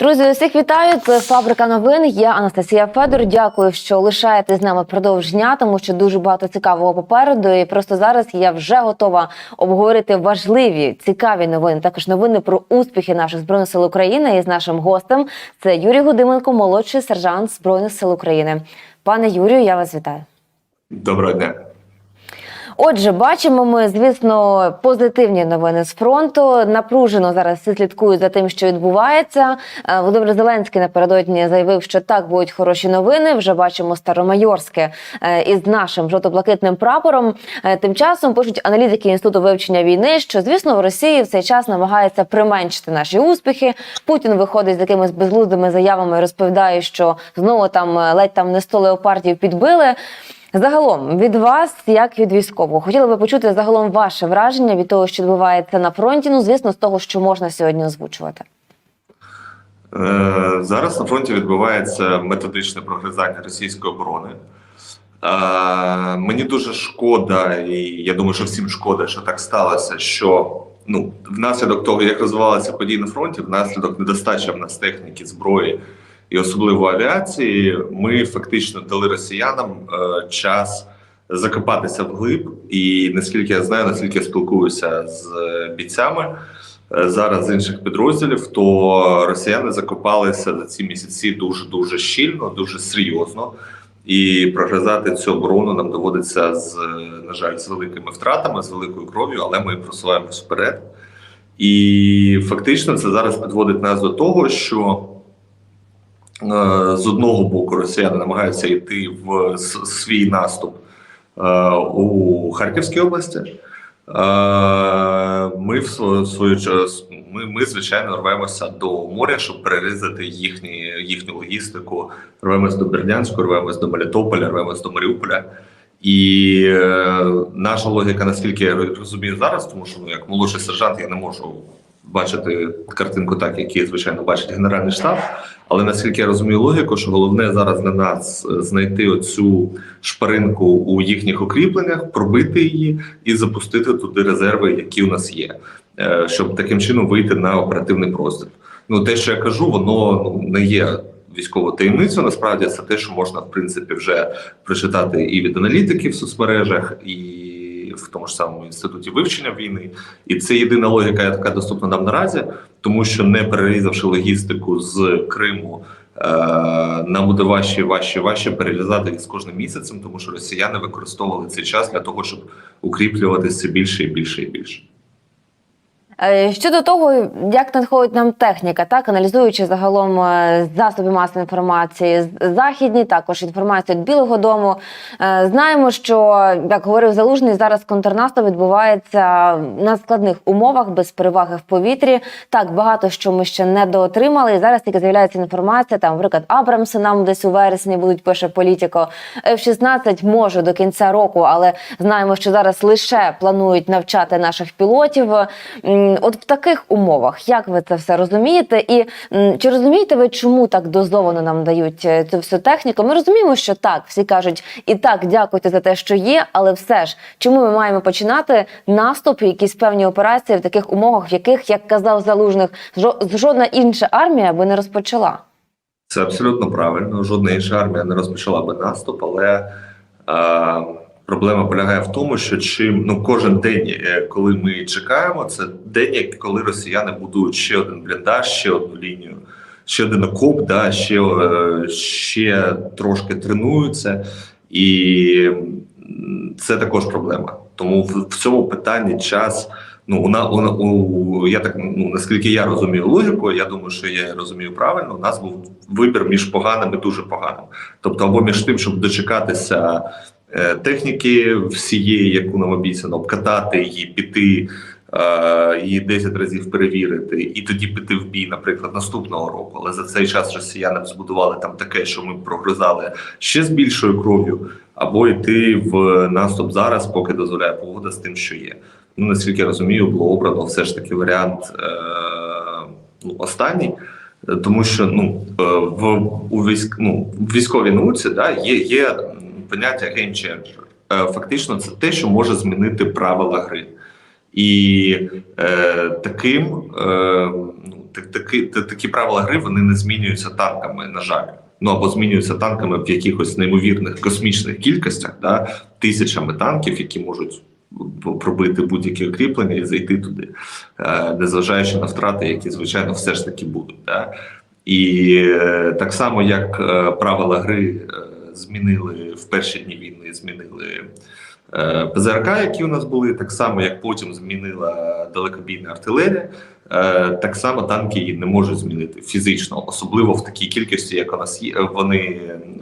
Друзі, усіх вітаю. Це фабрика новин. Я Анастасія Федор. Дякую, що лишаєтесь з нами впродовж дня, тому що дуже багато цікавого попереду. І просто зараз я вже готова обговорити важливі цікаві новини. Також новини про успіхи наших збройних сил України. І з нашим гостем це Юрій Гудименко, молодший сержант збройних сил України. Пане Юрію, я вас вітаю. Доброго дня. Отже, бачимо ми, звісно, позитивні новини з фронту. Напружено зараз всі слідкують за тим, що відбувається. Е, Володимир Зеленський напередодні заявив, що так будуть хороші новини. Вже бачимо Старомайорське е, із нашим жовто-блакитним прапором. Е, Тим часом пишуть аналітики інституту вивчення війни, що звісно в Росії в цей час намагається применшити наші успіхи. Путін виходить з якимись безглуздими заявами, розповідає, що знову там ледь там не 100 леопардів підбили. Загалом від вас, як від військового, хотіла би почути загалом ваше враження від того, що відбувається на фронті. Ну, звісно, з того, що можна сьогодні озвучувати. Е, Зараз на фронті відбувається методичне прогризання російської оборони. Е, Мені дуже шкода, і я думаю, що всім шкода, що так сталося. Що ну, внаслідок того, як розвивалися події на фронті, внаслідок недостачі в нас техніки, зброї і особливо авіації, ми фактично дали росіянам е, час закопатися вглиб. І наскільки я знаю, наскільки я спілкуюся з е, бійцями е, зараз з інших підрозділів, то росіяни закопалися за ці місяці дуже дуже щільно, дуже серйозно. І прогризати цю оборону нам доводиться з на жаль з великими втратами, з великою кров'ю, але ми просуваємось вперед. І фактично це зараз підводить нас до того, що з одного боку росіяни намагаються йти в свій наступ е, у Харківській області. Е, Ми в свою, ми, ми звичайно рвемося до моря, щоб перерізати їхні, їхню логістику. Рвемось до Бердянську, рвемось до Мелітополя, рвемось до Маріуполя. І е, наша логіка, наскільки я розумію зараз, тому що ну, як молодший сержант я не можу бачити картинку так, як її, звичайно, бачить Генеральний штаб. Але наскільки я розумію логіку, що головне зараз для нас знайти оцю шпаринку у їхніх укріпленнях, пробити її і запустити туди резерви, які у нас є, е, щоб таким чином вийти на оперативний простір. Ну те, що я кажу, воно ну, не є військовою таємницею. Насправді це те, що можна в принципі вже прочитати і від аналітиків в соцмережах, і в тому ж самому інституті вивчення війни. І це єдина логіка, яка доступна нам наразі, тому що не перерізавши логістику з Криму. е, Нам буде важче, важче, важче перерізати з кожним місяцем, тому що росіяни використовували цей час для того, щоб укріплюватися більше і більше і більше. Е, Щодо того, як надходить нам техніка, так аналізуючи загалом е, засоби масової інформації західні, також інформацію від Білого Дому, е, знаємо, що як говорив Залужний, зараз контрнаступ відбувається на складних умовах без переваги в повітрі. Так багато що ми ще не доотримали. І зараз тільки з'являється інформація. Там, наприклад, Абрамси нам десь у вересні будуть пише політико. F-16 може до кінця року, але знаємо, що зараз лише планують навчати наших пілотів. От в таких умовах, як ви це все розумієте, і чи розумієте ви, чому так дозовано нам дають е, цю всю техніку? Ми розуміємо, що так, всі кажуть, і так, дякуйте за те, що є, але все ж, чому ми маємо починати наступ, якісь певні операції в таких умовах, в яких, як казав залужних, жо- жодна інша армія би не розпочала? Це абсолютно правильно. Жодна інша армія не розпочала би наступ, але е, проблема полягає в тому, що чим ну кожен день, е, коли ми чекаємо, це день, коли росіяни будують ще один бліндаж, ще одну лінію, ще один окоп, да, ще, е, ще трошки тренуються, і це також проблема. Тому в, цьому питанні час. Ну, у, у, я так ну наскільки я розумію логіку, я думаю, що я розумію правильно. У нас був вибір між поганим і дуже поганим. Тобто, або між тим, щоб дочекатися техніки всієї, яку нам обіцяно, обкатати її, піти. е, Її 10 разів перевірити, і тоді піти в бій, наприклад, наступного року. Але за цей час росіяни збудували там таке, що ми прогризали ще з більшою кров'ю, або йти в наступ зараз, поки дозволяє погода з тим, що є. Ну, наскільки я розумію, було обрано все ж таки варіант е, ну, останній, е, тому що ну, е, в, у військ, ну, в військовій науці да, є, є поняття changer. Е, Фактично, це те, що може змінити правила гри. І е, таким, е, ну, такі, такі правила гри вони не змінюються танками, на жаль. Ну або змінюються танками в якихось неймовірних космічних кількостях, да, тисячами танків, які можуть пробити будь-які укріплення і зайти туди, е, незважаючи на втрати, які звичайно все ж таки будуть. Да. І е, так само, як е, правила гри е, змінили в перші дні війни, змінили е, ПЗРК, які у нас були, так само як потім змінила далекобійна артилерія, е, так само танки її не можуть змінити фізично, особливо в такій кількості, як у нас є. Вони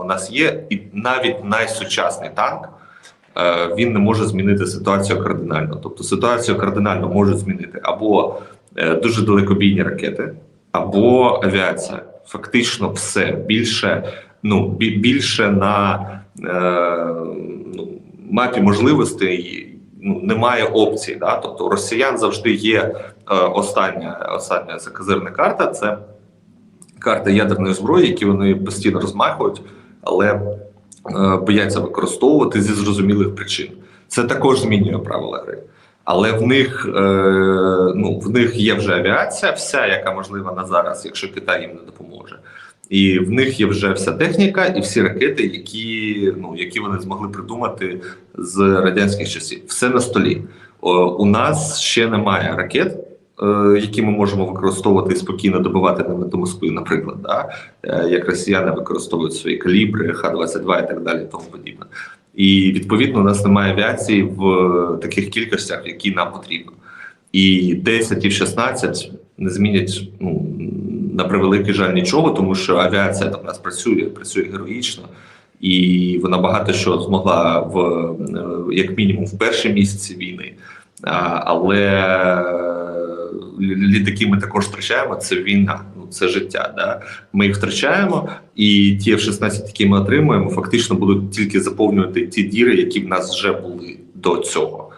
у нас є, і навіть найсучасний танк. е, Він не може змінити ситуацію кардинально. Тобто ситуацію кардинально можуть змінити або дуже далекобійні ракети, або авіація. Фактично, все більше, ну більше на е, ну, мапі можливостей ну, немає опцій. Да? Тобто росіян завжди є е, остання, остання заказирна карта. Це карта ядерної зброї, які вони постійно розмахують, але е, бояться використовувати зі зрозумілих причин. Це також змінює правила гри. Але в них е, ну в них є вже авіація, вся яка можлива на зараз, якщо Китай їм не допоможе. І в них є вже вся техніка і всі ракети, які ну які вони змогли придумати з радянських часів. Все на столі. О, у нас ще немає ракет, е, які ми можемо використовувати і спокійно добивати ними до Москви, наприклад, да? е, як росіяни використовують свої калібри, Х-22 і так далі, тому подібне. І відповідно у нас немає авіації в е, таких кількостях, які нам потрібно. І 10 і 16 не змінять ну на превеликий жаль нічого, тому що авіація там у нас працює, працює героїчно, і вона багато що змогла в е, як мінімум в перші місяці війни. Але літаки ми також втрачаємо. Це війна, ну це життя. Да? Ми їх втрачаємо, і ті F-16, які ми отримуємо, фактично будуть тільки заповнювати ті діри, які в нас вже були до цього.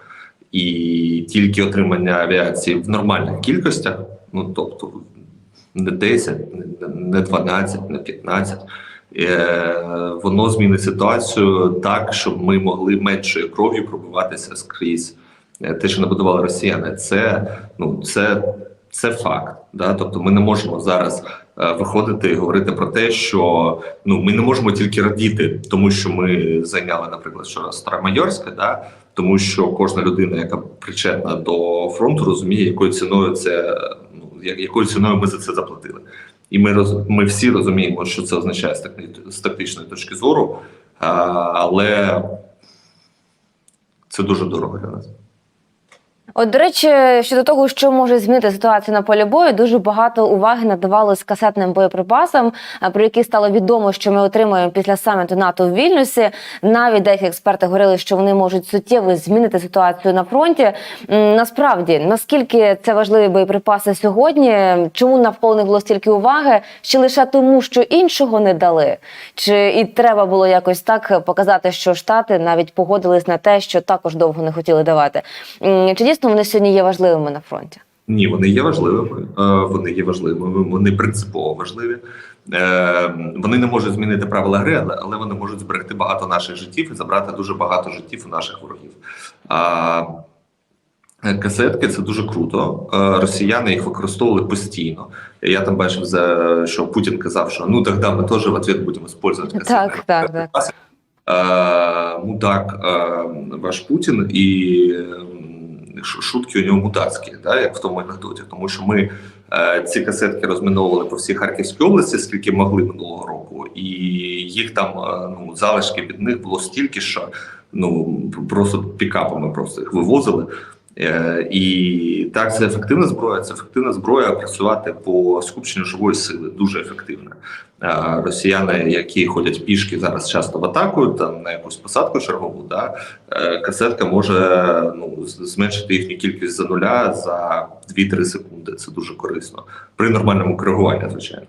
І тільки отримання авіації в нормальних кількостях, ну тобто не 10, не- не 12, не 15, е, воно змінить ситуацію так, щоб ми могли меншою кров'ю пробиватися скрізь е, те, що набудували росіяни. Це ну це, це факт. Да? Тобто ми не можемо зараз е, виходити і говорити про те, що ну ми не можемо тільки радіти, тому що ми зайняли, наприклад, що Старомайорське, да? тому що кожна людина, яка причетна до фронту, розуміє, якою ціною це якою ціною ми за це заплатили. І ми роз, ми всі розуміємо, що це означає з, такни- з тактичної точки зору, а, але це дуже дорого для нас. От, до речі, щодо того, що може змінити ситуацію на полі бою, дуже багато уваги надавалось касетним боєприпасам, е, про які стало відомо, що ми отримуємо після саміту НАТО в Вільнюсі. Навіть деякі експерти говорили, що вони можуть суттєво змінити ситуацію на фронті. Насправді, наскільки це важливі боєприпаси сьогодні? Чому навколо них було стільки уваги? Чи лише тому, що іншого не дали? Чи і треба було якось так показати, що штати навіть погодились на те, що також довго не хотіли давати? Чи дійсно вони сьогодні є важливими на фронті? Ні, вони є важливими. е, Вони є важливими, вони принципово важливі. Е, Вони не можуть змінити правила гри, але- вони можуть зберегти багато наших життів і забрати дуже багато життів у наших ворогів. Е, касетки це дуже круто. Росіяни їх використовували постійно. Я там бачив, за що Путін казав, що ну тоді ми теж в ответ будемо використовувати касетки. Так, так, так. Мудак е, ваш Путін і шутки у нього мутацькі, да, як в тому анекдоті. Тому що ми е, ці касетки розміновували по всій Харківській області, скільки могли минулого року, і їх там е, ну залишки від них було стільки, що ну просто пікапами просто їх вивозили. Е, і так, це ефективна зброя. Це ефективна зброя працювати по скупченню живої сили, дуже ефективна. Е, Росіяни, які ходять пішки зараз часто в атаку, там на якусь посадку чергову, да, е, касетка може ну, зменшити їхню кількість за нуля за 2-3 секунди. Це дуже корисно. При нормальному коригуванні, звичайно,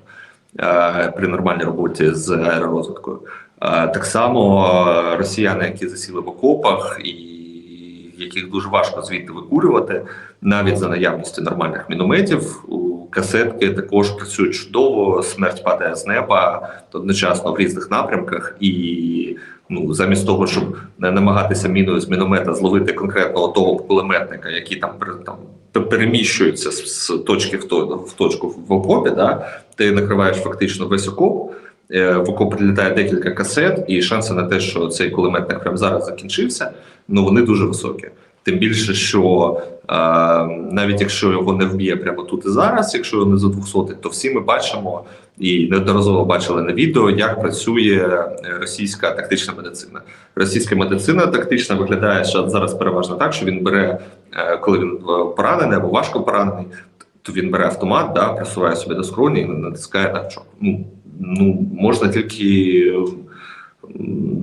при нормальній роботі з аеророзвиткою. Так само росіяни, які засіли в окопах і яких дуже важко звідти викурювати, навіть за наявності нормальних мінометів. Касетки також працюють чудово. Смерть падає з неба одночасно в різних напрямках, і Ну замість того, щоб не намагатися міною з міномета зловити конкретного того кулеметника, який там там переміщується з точки в, то, в точку в окопі, да, ти накриваєш фактично весь окоп. Е, В окоп прилітає декілька касет, і шанси на те, що цей кулеметник прямо зараз закінчився, ну вони дуже високі. Тим більше, що е, навіть якщо його не вб'є прямо тут і зараз, якщо його не за 200, то всі ми бачимо і неодноразово бачили на відео, як працює е, російська тактична медицина. Російська медицина тактична виглядає зараз переважно так, що він бере, е, коли він поранений або важко поранений, то він бере автомат, да, присуває собі до скроні і натискає на гачок. Ну, ну можна тільки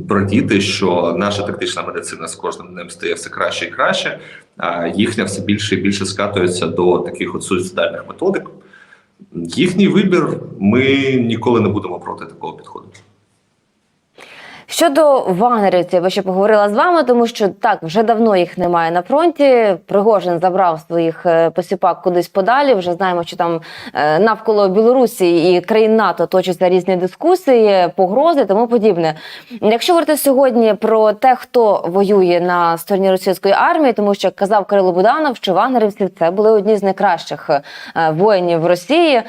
радіти, що наша тактична медицина з кожним днем стає все краще і краще, а їхня все більше і більше скатується до таких от суїцидальних методик. Їхній вибір ми ніколи не будемо проти такого підходу. Щодо вагнерівців, я ще поговорила з вами, тому що так вже давно їх немає на фронті. Пригожин забрав своїх е, посіпак кудись подалі. Вже знаємо, що там е, навколо Білорусі і країн НАТО точаться різні дискусії, погрози, тому подібне. Якщо говорити сьогодні про те, хто воює на стороні російської армії, тому що казав Кирило Буданов, що вагнерівці це були одні з найкращих е, воїнів Росії.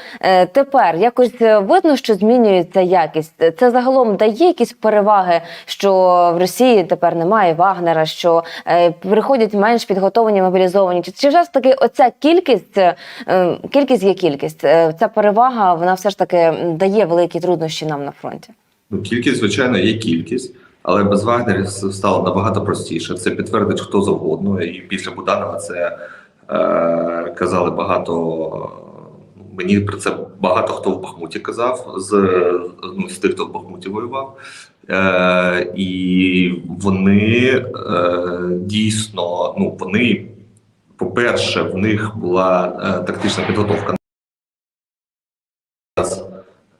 Тепер якось видно, що змінюється якість. Це загалом дає якісь переваги, що в Росії тепер немає Вагнера, що е, приходять менш підготовлені, мобілізовані. Чи, вже ж таки оця кількість, е, кількість є кількість? Е, Ця перевага вона все ж таки дає великі труднощі нам на фронті. Ну, кількість, звичайно, є кількість, але без Вагнерів стало набагато простіше. Це підтвердить хто завгодно. І після Буданова це е, казали багато. Мені про це багато хто в Бахмуті казав з, ну, з тих, хто в Бахмуті воював. Е, і вони е, дійсно, ну вони, по-перше, в них була е, тактична підготовка.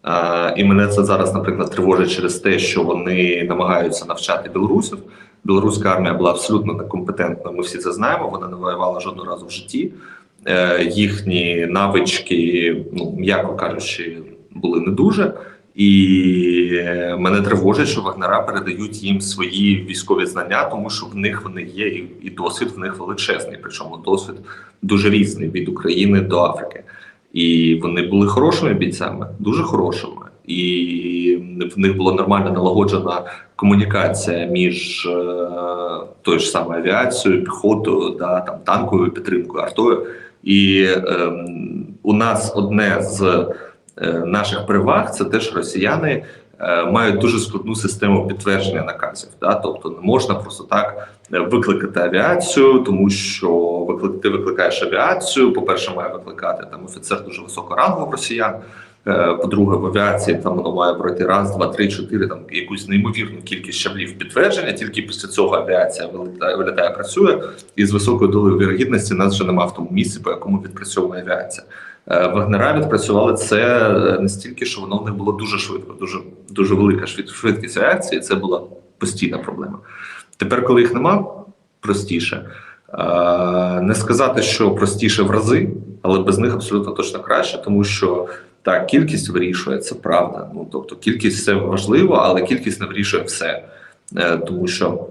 Е, І мене це зараз, наприклад, тривожить через те, що вони намагаються навчати білорусів. Білоруська армія була абсолютно некомпетентна. Ми всі це знаємо. Вона не воювала жодного разу в житті. Е, Їхні навички, ну м'яко кажучи, були не дуже. І е, мене тривожить, що вагнера передають їм свої військові знання, тому що в них вони є, і, досвід в них величезний. Причому досвід дуже різний від України до Африки. І вони були хорошими бійцями, дуже хорошими. І в них була нормально налагоджена комунікація між е, тою ж самою авіацією, піхотою, да, там, танковою підтримкою, артою. І е, у нас одне з наших переваг це те, що росіяни е, мають дуже складну систему підтвердження наказів. Да? Тобто не можна просто так е, викликати авіацію, тому що виклик, ти викликаєш авіацію. По-перше, має викликати там офіцер дуже високого рангу росіян. Е, По-друге, в авіації там воно має пройти раз, два, три, чотири, там якусь неймовірну кількість щаблів підтвердження. Тільки після цього авіація вилітає, вилітає, працює, і з високою долею вірогідності нас вже немає в тому місці, по якому відпрацьовує авіація. Е, Вагнера відпрацювали це е, настільки, що воно в них було дуже швидко, дуже дуже велика швидкість реакції. Це була постійна проблема. Тепер, коли їх нема, простіше. Е, Не сказати, що простіше в рази, але без них абсолютно точно краще, тому що так, кількість вирішує, це правда. Ну тобто, кількість це важливо, але кількість не вирішує все. Тому що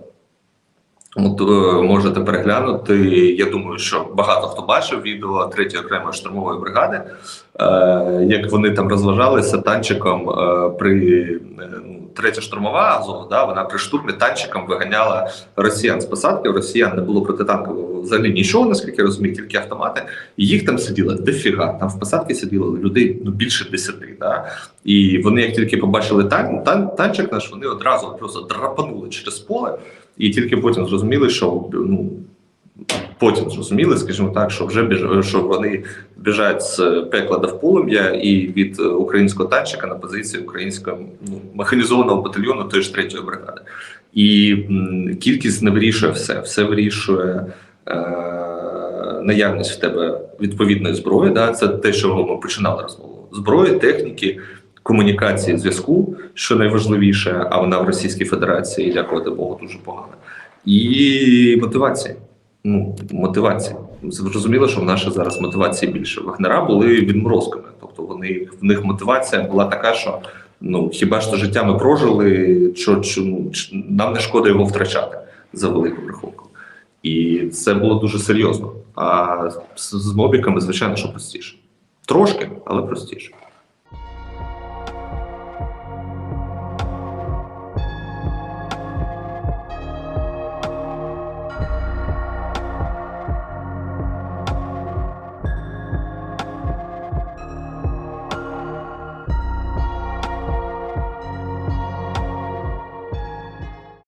От е, можете переглянути. Я думаю, що багато хто бачив відео третьої окремої штурмової бригади, е, як вони там розважалися танчиком е, при ну, третя штурмова Азов, да, вона при штурмі танчиком виганяла росіян з посадки. У росіян не було протитанкового взагалі нічого, наскільки я розумію, тільки автомати. І їх там сиділо дофіга. Там в посадці сиділо людей ну більше десяти. Да? І вони, як тільки побачили тан, тан, танчик наш, вони одразу просто драпанули через поле. І тільки потім зрозуміли, що ну потім зрозуміли, скажімо так, що вже біж... що вони біжать з пекла до полум'я і від українського танчика на позиції українського ну, механізованого батальйону тої ж третьої бригади. І м, кількість не вирішує все, все вирішує. Е- Наявність в тебе відповідної зброї, да, це те, що ми починали розмову. Зброї, техніки, комунікації, зв'язку, що найважливіше, а вона в Російській Федерації, дякувати Богу, дуже погана. І мотивація. Ну, мотивація. Зрозуміло, що в нашій зараз мотивації більше. Вагнера були відморозками, тобто вони в них мотивація була така, що Ну хіба то життя ми прожили, що, що ну, нам не шкода його втрачати за великим рахунком. І це було дуже серйозно. А з, з мобіками, звичайно, що простіше. Трошки, але простіше.